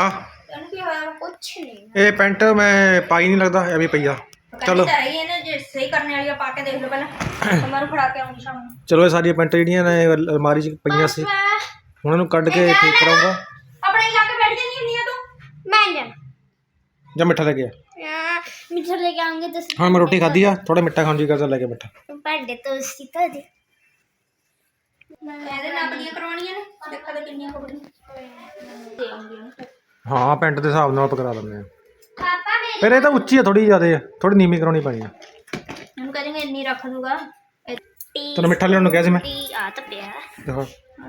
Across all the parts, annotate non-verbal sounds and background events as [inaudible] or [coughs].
ਆ। ਤੈਨੂੰ ਕੀ ਹੋਇਆ ਕੁਛ ਨਹੀਂ ਇਹ ਪੈਂਟ ਮੈਂ ਪਾਈ ਨਹੀਂ ਲੱਗਦਾ ਐਵੇਂ ਪਈ ਆ। ਚਲੋ। ਚਲੋ ਤਾਂ ਰਹੀ ਇਹਨੇ ਜੇ ਸਹੀ ਕਰਨੇ ਵਾਲੀ ਆ ਪਾ ਕੇ ਦੇਖ ਲਓ ਪਹਿਲਾਂ। [coughs] ਕਮਰ ਫੜਾ ਕੇ ਆਉਂਗੀ ਸ਼ਾਮ ਨੂੰ। ਚਲੋ ਇਹ ਸਾਰੀਆਂ ਪੈਂਟਾਂ ਜਿਹੜੀਆਂ ਨੇ ਇਹ ਅਲਮਾਰੀ 'ਚ ਪਈਆਂ ਸੀ। ਮੈਂ ਹੁਣ ਇਹਨੂੰ ਕੱਢ ਕੇ ਠੀਕ ਕਰਾਉਂਗਾ ਆਪਣੇ ਜਾ ਕੇ ਬੈਠ ਜਾਂਦੀ ਹੁੰਦੀ ਆ ਤੂੰ? ਮੈਂ ਜਾਣਾ। ਜਾਂ ਮਿੱਠਾ ਲੈ ਕੇ ਆ। ਮਿੱਠਾ ਲੈ ਕੇ ਆਉਂਗੇ ਤੁਸੀਂ ਹਾਂ ਮੈਂ ਰੋਟੀ ਖਾਧੀ ਆ। ਥੋੜਾ ਮਿੱਠਾ ਖਾਣ ਜੀ ਕਰਦਾ ਲੈ ਕੇ ਮਿੱਠਾ ਭਾਂਡੇ ਤੋਂ ਸਿੱਧਾ ਦੇ। ਇਹਦੇ ਨਾਲ ਆਪਣੀਆਂ ਕਰਵਾਉਣੀਆਂ ਨੇ। ਦੇਖਾ ਤੇ ਕਿੰਨੀਆਂ ਕਬੜੀਆਂ ਦੇ ਆਉਂਗੀ ਉਹਨੂੰ। ਹਾਂ ਪੈਂਟ ਦੇ ਹਿਸਾਬ ਨਾਲ ਪਕੜਾ ਦਿੰਦੇ ਆ। ਪਾਪਾ ਮੇਰੀ ਫਿਰ ਇਹ ਤਾਂ ਉੱਚੀ ਆ ਥੋੜੀ ਜ਼ਿਆਦਾ ਆ ਥੋੜੀ ਨੀਵੀਂ ਕਰਾਉਣੀ ਪੈਣੀ ਆ। ਇਹਨੂੰ ਕਹਿੰਦੇ ਇੰਨੀ ਰੱਖ ਦੂਗਾ। ਇਹ ਟੀ ਤੈਨੂੰ ਮਿੱਠਾ ਲਿਆਉਣ ਨੂੰ ਕਿਹਾ ਸੀ ਮੈਂ। ਟੀ ਆ ਤਾਂ ਪਿਆ ਦੇਖੋ।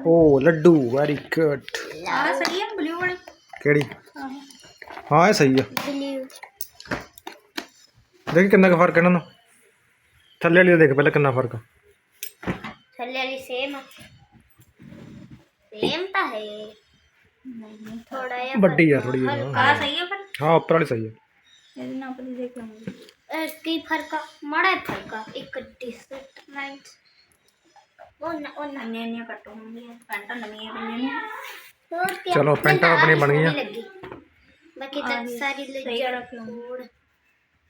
ਓ ਲੱਡੂ ਵੈਰੀ ਗੁੱਡ ਆਹ ਸਹੀ ਹੈ ਬਲੂ ਵਾਲੀ। ਕਿਹੜੀ? ਹਾਂ ਇਹ ਸਹੀ ਆ। ਬਲੂ ਦੇਖ ਕਿੰਨਾ ਕੁ ਫ਼ਰਕ ਹੈ ਇਹਨਾਂ ਨੂੰ। ਥੱਲੇ ਵਾਲੀ ਦਾ ਦੇਖ ਪਹਿਲਾਂ ਕਿੰਨਾ ਫ਼ਰਕ ਆ। ਥੱਲੇ ਵਾਲੀ ਸੇਮ ਸੇਮ ਤਾਂ ਹੈ। ਥੋੜਾ ਜਿਹਾ ਵੱਡੀ ਆ ਥੋੜੀ ਜਿਹੀ ਆਹ ਸਹੀ ਹੈ ਫਿਰ ਹਾਂ ਉੱਪਰ ਵਾਲੀ ਸਹੀ ਆ। ਇਹਦੇ ਨਾਲ ਆਪਣੀ ਦੇਖ ਲਾਂਗੇ। ਅਹ, ਕੀ ਫ਼ਰਕ ਆ? ਮਾੜਾ ਜਿਹਾ ਫ਼ਰਕ ਆ। ਇੱਕ ਡਿਸਟੈਂਟ ਉਹ ਨਾ ਉਹ ਨਾ ਇੰਨੀਆਂ ਇੰਨੀਆਂ ਕੱਟ ਹੋਣਗੀਆਂ। ਪੈਂਟਾਂ ਨਵੀਆਂ ਪਈਆਂ ਨੇ। ਹੋਰ ਕੀ ਚਲੋ ਪੈਂਟਾਂ ਆਪਣੀਆਂ ਬਣ ਗਈਆਂ ਲੱਗੀ। ਬਾਕੀ ਤਾਂ ਸਾਰੀ ਸਹੀ ਲੱਜੜ ਰੱਖ ਲਓ ਕੋੜ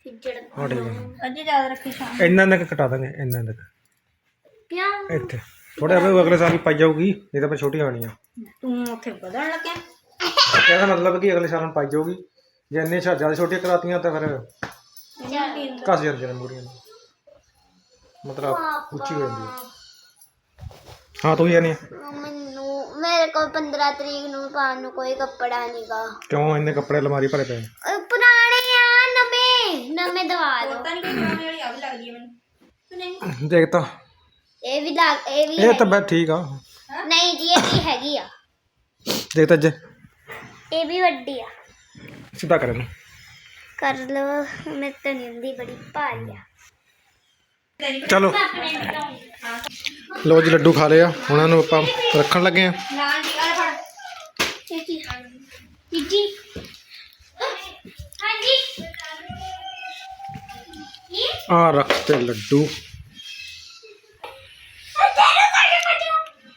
ਫਿੱਜੜ ਹਾਂ ਠੀਕ ਆ। ਅੱਜੇ ਯਾਦ ਰੱਖੀ ਸ਼ਾਮ ਇੰਨਾ ਤੱਕ ਕਟਾ ਦਾਂਗੇ ਇੰਨਾ ਤੱਕ ਕਿਉਂ? ਇੱਥੇ। ਥੋੜੇ ਆਪੇ ਅਗਲੇ ਸਾਲ ਹੀ ਪਾਈ ਜਾਊਗੀ ਇਹ ਤਾਂ ਫਿਰ ਛੋਟੀ ਆਣੀ ਆ। ਤੂੰ ਉੱਥੇ ਵਧਣ ਲੱਗਿਆ? ਇਹਦਾ ਮਤਲਬ ਕਿ ਅਗਲੇ ਸਾਲ ਨੂੰ ਪਾਈ ਜਾਊਗੀ। ਜੇ ਇੰਨੇ ਛਾ ਜ਼ਿਆਦਾ ਛੋਟੀਆਂ ਕਰਾਤੀਆਂ ਤਾਂ ਫਿਰ ਘਸ ਜਾਂਦੀਆਂ ਨੇ ਮੂਰੀਆਂ ਮਤਲਬ ਉੱਚੀ ਹੋ ਜਾਂਦੀ ਹੈ ਹਾਂ ਤੂੰ ਹੀ ਜਾਨੀ ਮੈਨੂੰ ਮੇਰੇ ਕੋਲ 15 ਤਰੀਕ ਨੂੰ ਪਾਉਣ ਨੂੰ ਕੋਈ ਕੱਪੜਾ ਨਹੀਂਗਾ ਕਿਉਂ? ਇੰਨੇ ਕੱਪੜੇ ਅਲਮਾਰੀ ਭਰੇ ਪਏ ਪੁਰਾਣੇ ਆ ਨਵੇਂ ਨਵੇਂ ਦਵਾ ਦਿਓ ਤਾਂ ਨਹੀਂ ਕੋਈ ਕਰਾਉਣੇ ਵਾਲੀ ਆ ਵੀ ਲੱਗਦੀ ਹੈ ਮੈਨੂੰ। ਤੂੰ ਨਹੀਂ? ਦੇਖ ਤਾਂ। ਇਹ ਵੀ ਲੱਗ ਇਹ ਵੀ ਇਹ ਤਾਂ ਬੈ ਠੀਕ ਆ। ਨਹੀਂ ਜੀ ਇਹ ਵੀ ਹੈਗੀ ਆ। ਦੇਖ ਤਾਂ ਜੇ। ਇਹ ਵੀ ਵੱਡੀ ਆ। ਸਿੱਧਾ ਕਰ ਇਹਨੂੰ। ਕਰ ਲਓ ਮੈਂ ਤਾਂ ਨਹੀਂ ਹੁੰਦੀ ਬੜੀ ਭਾਰੀ ਆ। ਚਲੋ। ਲੋ ਜੀ ਲੱਡੂ ਖਾ ਲਿਆ ਹੁਣ ਇਹਨੂੰ ਆਪਾਂ ਰੱਖਣ ਲੱਗੇ ਆ। ਨਾਲ ਦੀ ਆ ਫੜ। ਜੀ ਜੀ ਹਾਂਜੀ। ਇਹ ਆ ਰੱਖ ਤੇ ਲੱਡੂ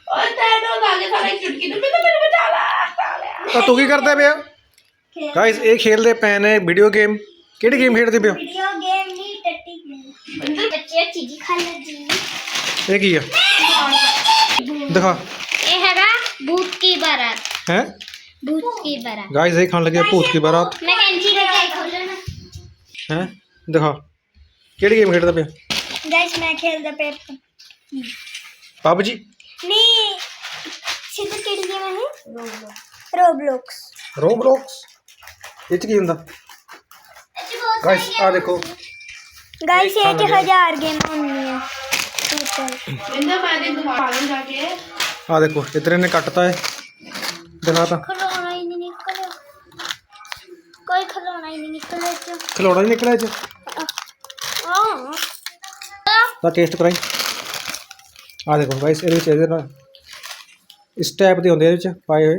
ਓਏ ਤੈਨੂੰ ਲਾਗੇ ਸਾਰੇ ਚੁਟਕੀ ਤੇ ਮੈਨੂੰ ਮੈਨੂੰ ਬਚਾ ਲੈ ਤਾਂ ਤੂੰ ਕੀ ਕਰਦੇ ਪਿਆ ਗਾਇਸ ਇਹ ਖੇਲਦੇ ਪਏ ਨੇ ਵੀਡੀਓ ਗੇਮ ਕਿਹੜੀ ਗੇਮ ਖੇਡਦੇ ਪਿਓ ਵੀਡੀਓ ਗੇਮ ਨਹੀਂ ਟੱਟੀ ਗੇਮ ਬੱਚੇ ਚੀਜ਼ੀ ਖਾ ਲੈ ਜੀ ਇਹ ਕੀ ਆ ਦਿਖਾ ਇਹ ਹੈਗਾ ਭੂਤ ਕੀ ਬਾਰਾਤ ਹੈ ਭੂਤ ਕੀ ਬਾਰਾਤ ਗਾਇਸ ਇਹ ਖਾਣ ਲੱਗੇ ਆ ਭੂਤ ਕੀ ਬਾਰਾਤ ਮੈਂ ਕੈਂਚੀ ਲੈ ਕੇ ਖੋਲਣਾ ਹੈ ਦਿਖਾ ਕਿਹੜੀ ਗੇਮ ਖੇਡਦਾ ਪਿਆ ਗਾਇਸ ਮੈਂ ਖੇਲਦਾ ਪੇਪਰ ਪਬਜੀ ਨਹੀਂ ਸਿੱਧਾ ਕਿਹੜੀ ਗੇਮ ਹੈ ਰੋਬਲੌਕਸ ਰੋਬਲੌਕਸ ਇਹ ਚ ਕੀ ਹੁੰਦਾ? ਗਾਇਸ ਆ ਦੇਖੋ। ਗਾਇਸ ਇਹ ਤੇ ਹਜ਼ਾਰ ਗੇਮ ਹੁੰਦੀਆਂ। ਇਹਦਾ ਮੈਂ ਦੇ ਦੁਕਾਨ ਜਾ ਕੇ। ਆ ਦੇਖੋ ਇਧਰ ਇਹਨੇ ਕੱਟਤਾ ਹੈ ਦਿਖਾ ਤਾਂ। ਖਲੋਣਾ ਹੀ ਨਹੀਂ ਨਿਕਲਿਆ। ਕੋਈ ਖਲੋਣਾ ਹੀ ਨਹੀਂ ਨਿਕਲਿਆ ਚ। ਖਿਲੌਣਾ ਨਹੀਂ ਨਿਕਲਿਆ ਇਹ ਚ। ਆਹ। ਦਾ ਟੇਸਟ ਕਰਾਈ। ਆ ਦੇਖੋ ਗਾਇਸ ਇਹਦੇ ਵਿੱਚ ਇਹਦੇ ਨਾਲ ਇਸ ਟਾਈਪ ਦੇ ਹੁੰਦੇ ਇਹਦੇ ਵਿੱਚ ਪਾਏ ਹੋਏ।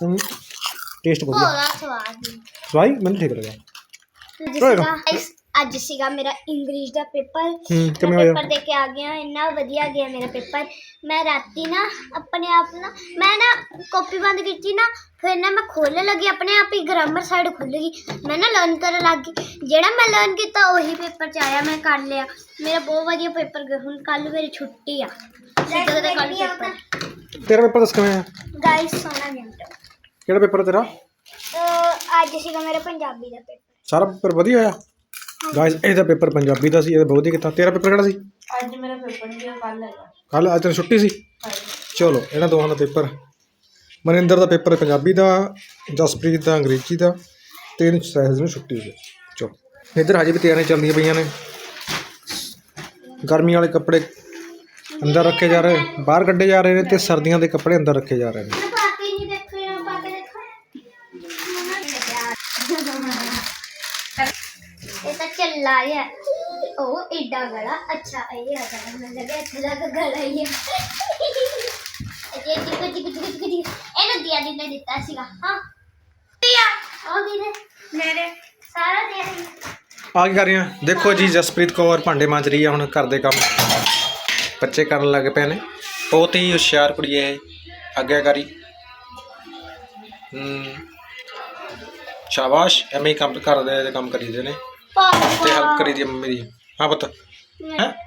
ਟੇਸਟ ਵਧੀਆ। ਬੜਾ ਸਵਾਦ ਸਵਾਈ ਮੈਨੂੰ ਠੀਕ ਲੱਗਾ ਅੱਜ ਹੋਏਗਾ। ਸੀਗਾ guys, ਅੱਜ ਸੀਗਾ ਮੇਰਾ ਇੰਗਲਿਸ਼ ਦਾ ਪੇਪਰ। ਹੂੰ ਕਿਵੇਂ ਹੋਇਆ ਪੇਪਰ ਦੇ ਕੇ ਆ ਗਿਆ ਇੰਨਾ ਵਧੀਆ ਗਿਆ ਮੇਰਾ ਪੇਪਰ। ਮੈਂ ਰਾਤੀ ਨਾ ਆਪਣੇ ਆਪ ਨਾ ਮੈਂ ਨਾ ਕਾਪੀ ਬੰਦ ਕੀਤੀ ਨਾ ਫਿਰ ਨਾ ਮੈਂ ਖੋਲਣ ਲੱਗੀ। ਆਪਣੇ ਆਪ ਹੀ ਗ੍ਰਾਮਰ ਸਾਈਡ ਖੁੱਲ ਗਈ। ਮੈਂ ਨਾ ਲਰਨ ਕਰਨ ਲੱਗ ਗਈ। ਜਿਹੜਾ ਮੈਂ ਲਰਨ ਕੀਤਾ ਉਹੀ ਪੇਪਰ ਚ ਆਇਆ ਮੈਂ ਕਰ ਲਿਆ। ਮੇਰਾ ਬਹੁਤ ਵਧੀਆ ਪੇਪਰ ਗਿਆ। ਹੁਣ ਕੱਲ ਮੇਰੀ ਛੁੱਟੀ ਆ। ਸਿੱਧਾ ਦਾ ਕੱਲ ਪੇਪਰ। ਤੇਰਾ ਪੇਪਰ ਦੱਸ ਕਿਵੇਂ ਆ? ਗਾਇਸ ਸੋਨਾ ਮਿੰਟ ਕਿਹੜਾ ਪੇਪਰ ਤੇਰਾ? ਅੱਜ ਸੀਗਾ ਮੇਰਾ ਪੰਜਾਬੀ ਦਾ ਪੇਪਰ। ਸਾਰਾ ਪੇਪਰ ਵਧੀਆ ਹੋਇਆ? ਗਾਇਸ ਇਹਦਾ ਪੇਪਰ ਪੰਜਾਬੀ ਦਾ ਸੀ ਇਹਦਾ ਬਹੁਤ ਹੀ ਕੀਤਾ। ਤੇਰਾ ਪੇਪਰ ਕਿਹੜਾ ਸੀ? ਅੱਜ ਮੇਰਾ ਪੇਪਰ ਨਹੀਂ ਗਿਆ ਕੱਲ ਹੈਗਾ। ਕੱਲ ਅੱਜ ਤੈਨੂੰ ਛੁੱਟੀ ਸੀ? ਚਲੋ ਇਹਨਾਂ ਦੋਹਾਂ ਦਾ ਪੇਪਰ। ਮਨਿੰਦਰ ਦਾ ਪੇਪਰ ਪੰਜਾਬੀ ਦਾ ਜਸਪ੍ਰੀਤ ਦਾ ਅੰਗਰੇਜ਼ੀ ਦਾ ਤੇ ਇਹਨੂੰ ਸਹਿਜ ਨੂੰ ਛੁੱਟੀ ਹੋਈ। ਚਲੋ ਇੱਧਰ ਹਜੇ ਵੀ ਤਿਆਰੀਆਂ ਚੱਲਦੀਆਂ ਪਈਆਂ ਨੇ। ਗਰਮੀਆਂ ਵਾਲੇ ਕੱਪੜੇ ਅੰਦਰ ਰੱਖੇ ਜਾ ਰਹੇ ਬਾਹਰ ਕੱਢੇ ਜਾ ਰਹੇ ਨੇ ਤੇ ਸਰਦੀਆਂ ਦੇ ਕੱਪੜੇ ਅੰਦਰ ਰੱਖੇ ਜਾ ਰਹੇ ਨੇ ਮੈਂ ਪਾ ਕੇ ਨਹੀਂ ਦੇਖਿਆ ਪਾ ਕੇ ਦੇਖੋ ਏਡਾ ਗਲਾ ਅੱਛਾ ਇਹ ਆ ਗਲਾ। ਮੈਨੂੰ ਲੱਗਿਆ ਇੱਥੇ ਦਾ ਗਲਾ ਹੀ ਆ। ਇਹ ਜਿੱਕ ਜਿੱਕ ਜਿੱਕ ਜਿੱਕ ਜਿੱਕ ਇਹਨੂੰ ਦਿਆ ਦੀ ਨੇ ਦਿੱਤਾ ਸੀਗਾ। ਹਾਂ। ਦਿਆ ਉਹ ਵੀ ਮੇਰੇ। ਸਾਰਾ ਦੇ ਰਹੀ ਆ ਕੀ ਕਰ ਰਹੀਆਂ? ਦੇਖੋ ਜੀ ਜਸਪ੍ਰੀਤ ਕੌਰ ਭਾਂਡੇ ਮਾਂਜ ਰਹੀ ਆ ਹੁਣ ਘਰ ਦੇ ਕੰਮ। ਬੱਚੇ ਕਰਨ ਲੱਗ ਪਏ ਨੇ। ਬਹੁਤ ਹੀ ਹੁਸ਼ਿਆਰ ਕੁੜੀ ਹੈ ਆਗਿਆਕਾਰੀ। ਹੂੰ। ਸ਼ਾਬਾਸ਼। ਐਵੇਂ ਹੀ ਕੰਮ ਕਰਦੇ ਦੇ ਕੰਮ ਕਰੀਦੇ ਨੇ। ਤੇ ਹੈਲਪ ਆ ਮੰਮੀ ਦੀ। ਹਾਂ ਪੁੱਤ।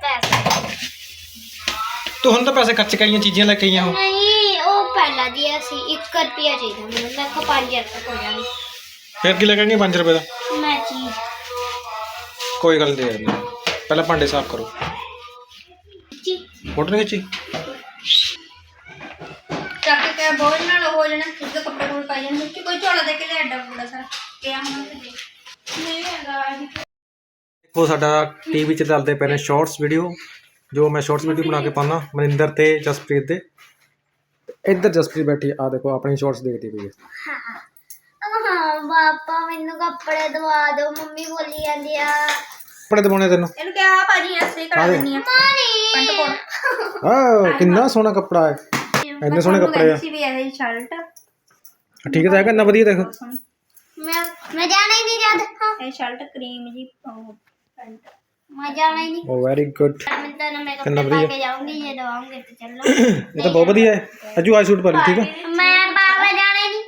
ਪੈਸੇ। ਤੂੰ ਹੁਣ ਤਾਂ ਪੈਸੇ ਖਰਚ ਕੇ ਆਈਆਂ ਚੀਜ਼ਾਂ ਲੈ ਕੇ ਆਈਆਂ ਹੋ ਨਹੀਂ ਉਹ ਪਹਿਲਾਂ ਦਿਆ ਸੀ 1 ਰੁਪਿਆ ਚਾਹੀਦਾ ਮੈਨੂੰ। ਮੈਂ ਕੋ 5000 ਤੱਕ ਹੋ ਜਾਣੀ ਫਿਰ ਕੀ ਲੱਗਣਗੇ 5 ਰੁਪਏ ਦਾ? ਮੈਂ ਚੀਜ਼। ਕੋਈ ਗੱਲ ਨਹੀਂ ਦੇ ਦਿੰਦੇ ਪਹਿਲਾਂ ਭਾਂਡੇ ਸਾਫ਼ ਕਰੋ। ਜੀ। ਫੋਟੋ ਨਹੀਂ ਖਿੱਚੀ? ਚੱਕ ਕੇ ਬੋਝ ਨਾਲ ਹੋ ਜਾਣਾ ਉਸਦੇ ਕੱਪੜੇ ਕੋਲ ਪਾਈ ਜਾਂਦੇ ਕਿ ਕੋਈ ਝੋਲਾ ਦੇ ਕੇ ਲੈ ਅੱਡਾ ਬੁੜਾ ਸਾਰਾ। ਕਿਆ ਹੁਣ ਤੇ ਦੇ ਦੇਖੋ ਸਾਡਾ ਟੀਵੀ 'ਚ ਚੱਲਦੇ ਪਏ ਨੇ ਸ਼ਾਰਟਸ ਵੀਡੀਓ ਜੋ ਮੈਂ ਸ਼ਾਰਟਸ ਵੀਡੀਓ ਬਣਾ ਕੇ ਪਾਉਣਾ ਮਨਿੰਦਰ ਤੇ ਜਸਪ੍ਰੀਤ ਦੇ। ਇੱਧਰ ਜਸਪ੍ਰੀਤ ਬੈਠੀ ਆ ਦੇਖੋ ਆਪਣੀ ਸ਼ਾਰਟਸ ਦੇਖਦੀ ਪਈ ਹੈ। ਹਾਂ ਪਾਪਾ ਮੈਨੂੰ ਕੱਪੜੇ ਦਵਾ ਦਿਓ ਮੰਮੀ ਬੋਲੀ ਜਾਂਦੀ ਆ। ਕੱਪੜੇ ਦਵਾਉਣੇ ਤੈਨੂੰ? ਇਹਨੂੰ ਕਿਹਾ ਭਾਜੀ ਐਸੇ ਕਰਾ ਆਵੇ। ਦਿੰਨੀ ਆ। Pant coat. ਆ ਕਿੰਨਾ ਸੋਹਣਾ ਕੱਪੜਾ ਹੈ। ਇੰਨੇ ਸੋਹਣੇ ਕੱਪੜੇ ਆ। ਸੀ ਵੀ ਇਹ ਸ਼ਰਟ ਠੀਕ ਤਾਂ ਹੈਗਾ ਇੰਨਾ ਵਧੀਆ ਦੇਖ। ਮੈਂ ਮੈਂ ਜਾਣਾ ਹੀ ਨਹੀਂ ਜਦ ਹਾਂ। ਇਹ ਸ਼ਰਟ ਕਰੀਮ ਜੀ ਉਹ ਪੈਂਟ। ਮੈਂ ਜਾਣਾ ਹੀ ਨਹੀਂ। ਓ ਵੈਰੀ ਗੁੱਡ ਮੈਂ ਤਾਂ ਨਾ ਮੈਂ ਕਿੰਨਾ ਕੱਪੜੇ ਪਾ ਵਧੀਆ। ਕੇ ਜਾਊਂਗੀ ਜੇ ਦਵਾਉਂਗੇ ਤੇ ਚੱਲੋ। ਇਹ ਤਾਂ ਬਹੁਤ ਵਧੀਆ ਹੈ। ਅਜੂ ਆ ਸੂਟ ਪਾ ਲਈ ਠੀਕ ਹੈ? ਮੈਂ ਬਾਬਾ ਜਾਣਾ ਹੀ ਨਹੀਂ।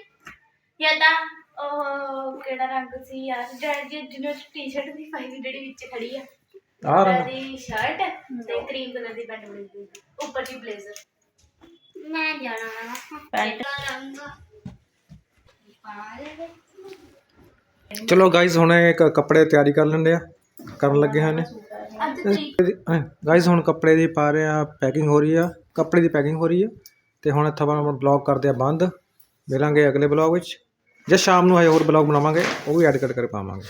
ਜਾਂ ਤਾਂ ਉਹ ਕਿਹੜਾ ਰੰਗ ਸੀ ਯਾਰ ਜਿਹੜੀ ਜਿਹਨੂੰ ਟੀ-ਸ਼ਰਟ ਦੀ ਪਾਈ ਵੀ ਜਿਹੜੀ ਵਿੱਚ ਖੜੀ ਆ। ਆ ਰੰਗ। ਦੀ ਸ਼ਰਟ ਤੇ ਕਰੀਮ ਕਲਰ ਦੀ ਪੈਂਟ ਬਣੀ ਹੋਈ ਉੱਪਰ ਦੀ ਬਲੇਜ਼ਰ ਮੈਂ ਜਾਣਾ ਵਾ। ਪੈਂਟ। ਰੰਗ ਚਲੋ ਗਾਇਜ਼ ਹੁਣ ਇੱਕ ਕੱਪੜੇ ਤਿਆਰੀ ਕਰ ਲੈਂਦੇ ਆ। ਕਰਨ ਲੱਗੇ ਹਨ ਗਾਇਜ਼ ਹੁਣ ਕੱਪੜੇ ਦੀ ਪਾ ਰਹੇ ਆ ਪੈਕਿੰਗ ਹੋ ਰਹੀ ਆ। ਕੱਪੜੇ ਦੀ ਪੈਕਿੰਗ ਹੋ ਰਹੀ ਆ। ਤੇ ਹੁਣ ਇੱਥੋਂ ਆਪਾਂ ਬਲੌਗ ਕਰਦੇ ਆ ਬੰਦ। ਮਿਲਾਂਗੇ ਅਗਲੇ ਬਲੌਗ ਵਿੱਚ। ਜਾਂ ਸ਼ਾਮ ਨੂੰ ਹਜੇ ਹੋਰ ਬਲੌਗ ਬਣਾਵਾਂਗੇ ਉਹ ਵੀ ਐਡ ਕਰ ਕਰ ਪਾਵਾਂਗੇ।